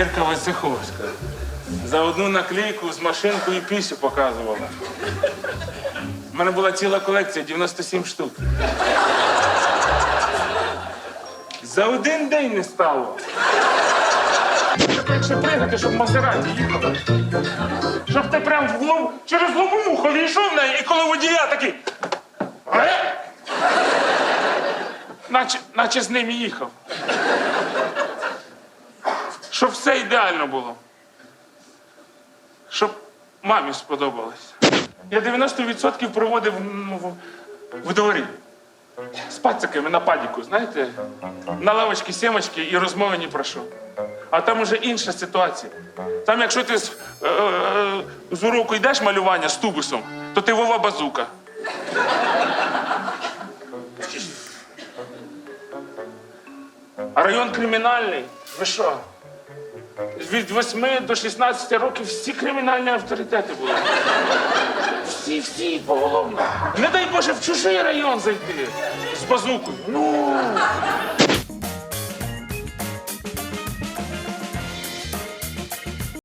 Ірка Войцеховська. За одну наклейку з машинкою і пісю показувала. У мене була ціла колекція 97 штук. За один день не стало. Якщо пригати, щоб Мазераті їхала. Щоб ти прям в лоб, через лобовуху війшов в неї, і коли водія такий. «Е?» Наче, наче з ним їхав. Щоб все ідеально було. Щоб мамі сподобалось. Я 90% проводив в, в дворі. З пациками на падіку, знаєте? На лавочці сімочки і розмови ні про що. А там уже інша ситуація. Там, якщо ти з, е, е, з уроку йдеш малювання з тубусом, то ти Вова базука. А район кримінальний. Ви що? Від 8 до 16 років всі кримінальні авторитети були. Всі, всі поголовно. Не дай Боже в чужий район зайти з базукою. Ну,